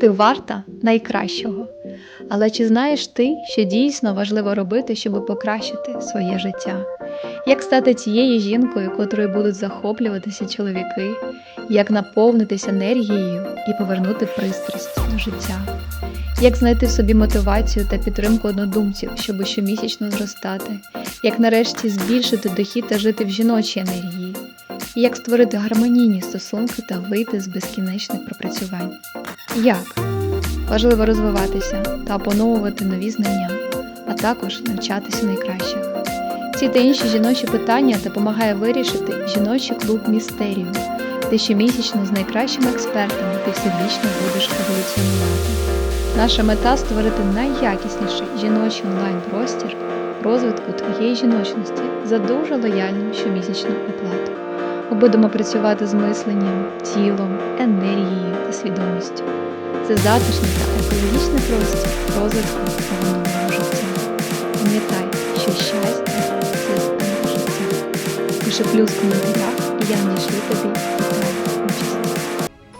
Ти варта найкращого. Але чи знаєш ти, що дійсно важливо робити, щоб покращити своє життя? Як стати тією жінкою, котрою будуть захоплюватися чоловіки, як наповнитися енергією і повернути пристрасть до життя? Як знайти в собі мотивацію та підтримку однодумців, щоб щомісячно зростати? Як нарешті збільшити дохід та жити в жіночій енергії? І як створити гармонійні стосунки та вийти з безкінечних пропрацювань? Як? Важливо розвиватися та опановувати нові знання, а також навчатися найкращих. Ці та інші жіночі питання допомагає вирішити жіночий клуб Містерію, де щомісячно з найкращими експертами ти всебічно будеш еволюціонувати. Наша мета створити найякісніший жіночий онлайн-простір розвитку твоєї жіночності за дуже лояльну щомісячну оплату. Ми будемо працювати з мисленням, тілом, енергією та свідомістю. Це затишний та екологічний простір розвитку твого нового життя. Пам'ятай, що щастя це стиль життя. Пиши плюс в коментарях, і я знайшлю тобі